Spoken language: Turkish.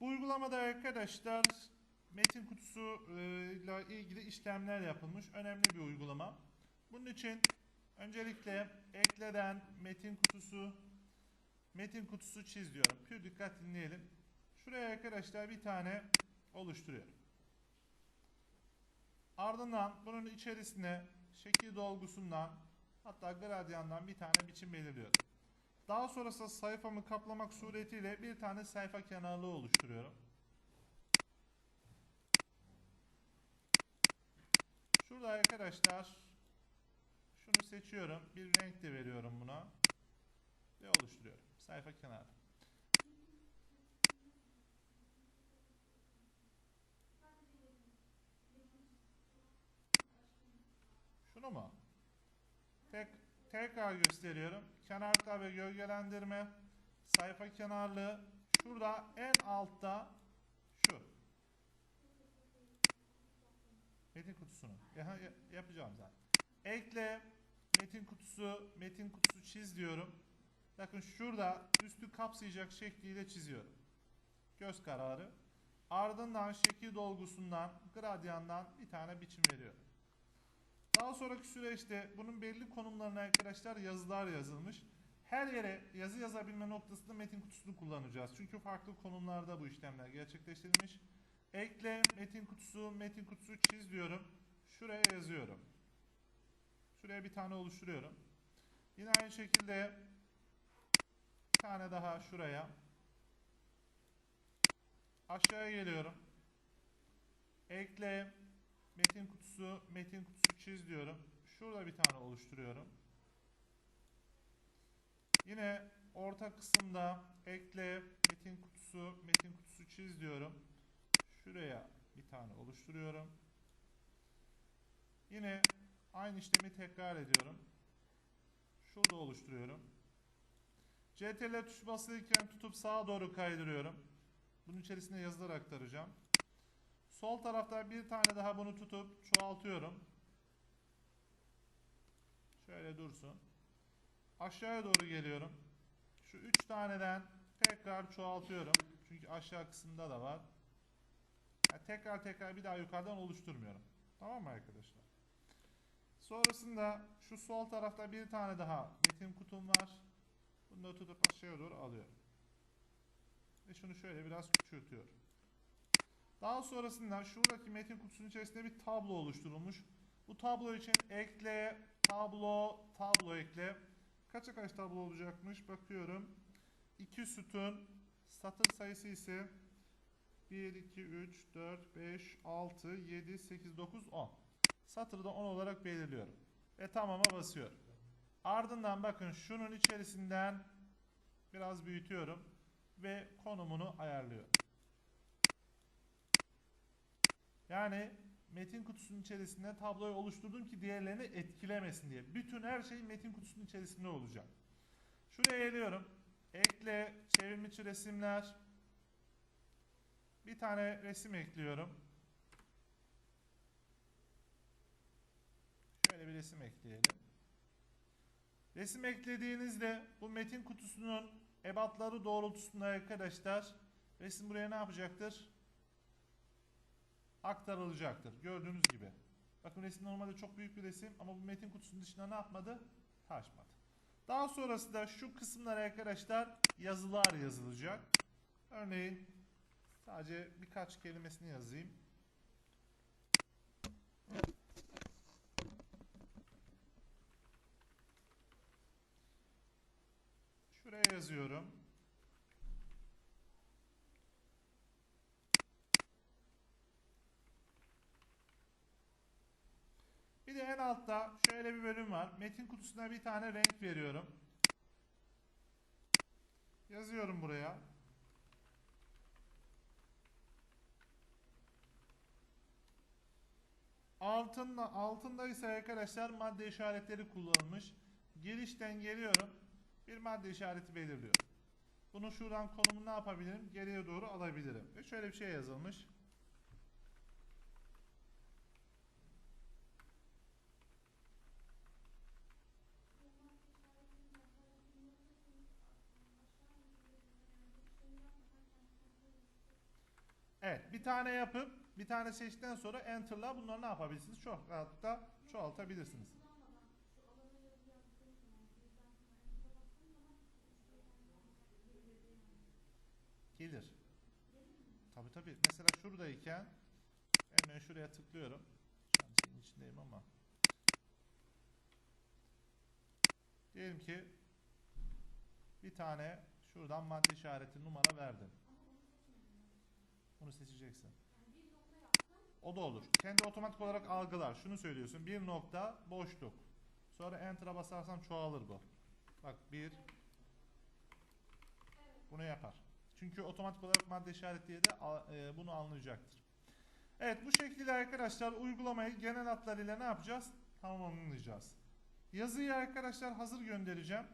Bu uygulamada arkadaşlar metin kutusu ile ilgili işlemler yapılmış. Önemli bir uygulama. Bunun için öncelikle ekleden metin kutusu metin kutusu çiz diyorum. Pür dikkat dinleyelim. Şuraya arkadaşlar bir tane oluşturuyorum. Ardından bunun içerisine şekil dolgusundan hatta gradyandan bir tane biçim belirliyorum. Daha sonrasında sayfamı kaplamak suretiyle bir tane sayfa kenarlığı oluşturuyorum. Şurada arkadaşlar şunu seçiyorum. Bir renk de veriyorum buna. Ve oluşturuyorum. Sayfa kenarı. Şunu mu? Tek, tekrar gösteriyorum. Kenarlıklar ve gölgelendirme. Sayfa kenarlığı. Şurada en altta şu. Metin kutusunu. Ya, ya- yapacağım zaten. Ekle metin kutusu, metin kutusu çiz diyorum. Bakın şurada üstü kapsayacak şekliyle çiziyorum. Göz kararı. Ardından şekil dolgusundan, gradyandan bir tane biçim veriyorum. Daha sonraki süreçte bunun belli konumlarına arkadaşlar yazılar yazılmış. Her yere yazı yazabilme noktasında metin kutusunu kullanacağız. Çünkü farklı konumlarda bu işlemler gerçekleştirilmiş. Ekle metin kutusu, metin kutusu çiz diyorum. Şuraya yazıyorum. Şuraya bir tane oluşturuyorum. Yine aynı şekilde bir tane daha şuraya. Aşağıya geliyorum. Ekle metin kutusu, metin kutusu çiz diyorum. Şurada bir tane oluşturuyorum. Yine orta kısımda ekle metin kutusu, metin kutusu çiz diyorum. Şuraya bir tane oluşturuyorum. Yine aynı işlemi tekrar ediyorum. Şurada oluşturuyorum. CTRL tuşu basılıyken tutup sağa doğru kaydırıyorum. Bunun içerisine yazılar aktaracağım. Sol tarafta bir tane daha bunu tutup çoğaltıyorum. Şöyle dursun. Aşağıya doğru geliyorum. Şu üç taneden tekrar çoğaltıyorum. Çünkü aşağı kısımda da var. Yani tekrar tekrar bir daha yukarıdan oluşturmuyorum. Tamam mı arkadaşlar? Sonrasında şu sol tarafta bir tane daha metin kutum var. Bunu da tutup aşağıya doğru alıyorum. Ve şunu şöyle biraz küçültüyorum. Daha sonrasında şuradaki metin kutusunun içerisinde bir tablo oluşturulmuş. Bu tablo için ekle, tablo, tablo ekle. Kaça kaç tablo olacakmış bakıyorum. 2 sütun, satır sayısı ise 1, 2, 3, 4, 5, 6, 7, 8, 9, 10. Satırda 10 olarak belirliyorum. Ve tamama basıyorum. Ardından bakın şunun içerisinden biraz büyütüyorum ve konumunu ayarlıyorum. Yani metin kutusunun içerisinde tabloyu oluşturdum ki diğerlerini etkilemesin diye. Bütün her şey metin kutusunun içerisinde olacak. Şuraya geliyorum. Ekle, çevrimiçi resimler. Bir tane resim ekliyorum. Şöyle bir resim ekleyelim. Resim eklediğinizde bu metin kutusunun ebatları doğrultusunda arkadaşlar resim buraya ne yapacaktır? Aktarılacaktır. Gördüğünüz gibi. Bakın resim normalde çok büyük bir resim ama bu metin kutusunun dışına ne yapmadı? Taşmadı. Daha sonrasında şu kısımlara arkadaşlar yazılar yazılacak. Örneğin sadece birkaç kelimesini yazayım. Şuraya yazıyorum. Bir de en altta şöyle bir bölüm var. Metin kutusuna bir tane renk veriyorum. Yazıyorum buraya. Altında, altında ise arkadaşlar madde işaretleri kullanılmış. Girişten geliyorum. Bir madde işareti belirliyorum. Bunu şuradan konumu ne yapabilirim? Geriye doğru alabilirim. Ve şöyle bir şey yazılmış. Evet bir tane yapıp bir tane seçtikten sonra enter'la bunları ne yapabilirsiniz? Çok rahatlıkla çoğaltabilirsiniz. Gelir. Tabi tabi. Mesela şuradayken hemen şuraya tıklıyorum. Şu an şeyin içindeyim ama. Diyelim ki bir tane şuradan madde işareti numara verdim. Bunu seçeceksin. O da olur. Kendi otomatik olarak algılar. Şunu söylüyorsun. Bir nokta boşluk. Sonra enter'a basarsam çoğalır bu. Bak bir. Bunu yapar. Çünkü otomatik olarak madde işaretliye de e, bunu anlayacaktır. Evet bu şekilde arkadaşlar uygulamayı genel hatlarıyla ne yapacağız? Tamamlayacağız. Yazıyı arkadaşlar hazır göndereceğim.